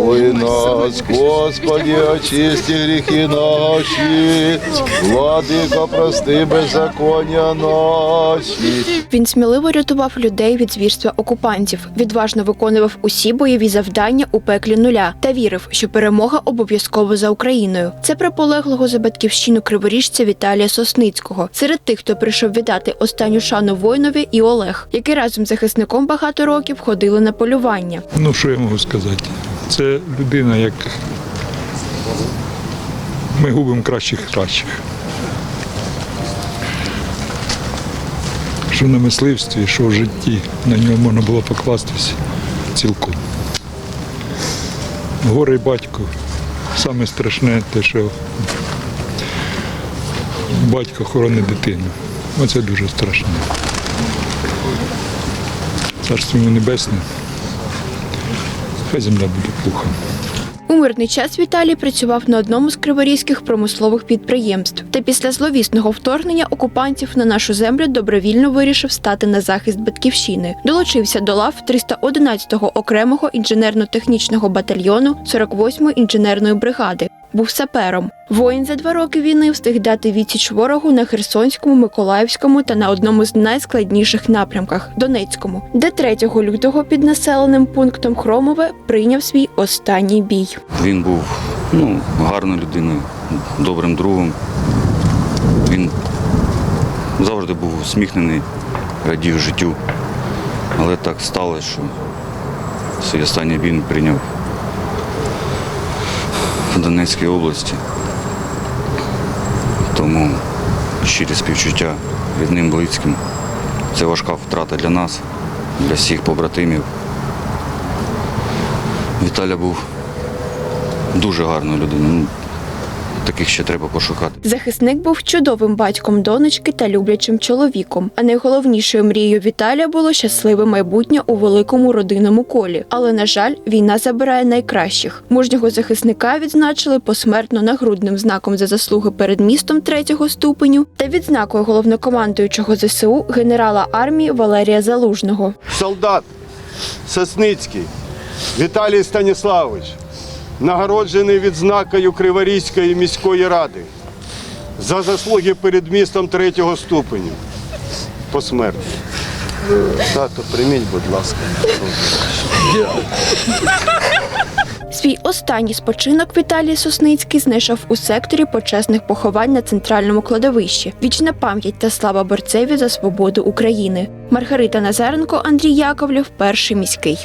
помилуй нас, Господи, очисти гріхи наші, владико, прости беззаконня наші. Він сміливо рятував людей від звірства окупантів, відважно виконував усі бойові завдання у пеклі нуля та вірив, що перемога обов'язково за Україною. Це про полеглого за батьківщину криворіжця Віталія Сосницького. Серед тих, хто прийшов віддати останню шану воїнові, і Олег, який разом з захисником багато років ходили на полювання. Ну, що я можу сказати? Це людина, як ми губимо кращих кращих. Що на мисливстві, що в житті, на нього можна було покластися цілком. Горий батько. Саме страшне те, що батько хоронить дитину. Оце дуже страшно. Царство небесне. Хай земля буде пухом. У мирний час Віталій працював на одному з криворізьких промислових підприємств. Та після зловісного вторгнення окупантів на нашу землю добровільно вирішив стати на захист батьківщини. Долучився до лав 311-го окремого інженерно-технічного батальйону 48-ї інженерної бригади. Був сапером. Воїн за два роки війни встиг дати відсіч ворогу на Херсонському, Миколаївському та на одному з найскладніших напрямках Донецькому, де 3 лютого під населеним пунктом Хромове прийняв свій останній бій. Він був ну, гарною людиною, добрим другом. Він завжди був усміхнений, радів життю. Але так сталося, що свій останній він прийняв Донецькій області. Тому щирі співчуття рідним близьким. Це важка втрата для нас, для всіх побратимів. Віталя був дуже гарною людиною. Таких ще треба пошукати. Захисник був чудовим батьком донечки та люблячим чоловіком. А найголовнішою мрією Віталія було щасливе майбутнє у великому родинному колі. Але на жаль, війна забирає найкращих. Мужнього захисника відзначили посмертно нагрудним знаком за заслуги перед містом третього ступеню та відзнакою головнокомандуючого ЗСУ генерала армії Валерія Залужного. солдат Сосницький Віталій Станіславович, нагороджений відзнакою Криворізької міської ради за заслуги перед містом третього ступеню. Посмертно. Тато, прийміть, будь ласка. Свій останній спочинок Віталій Сосницький знайшов у секторі почесних поховань на центральному кладовищі. Вічна пам'ять та слава борцеві за свободу України. Маргарита Назаренко, Андрій Яковлєв, перший міський.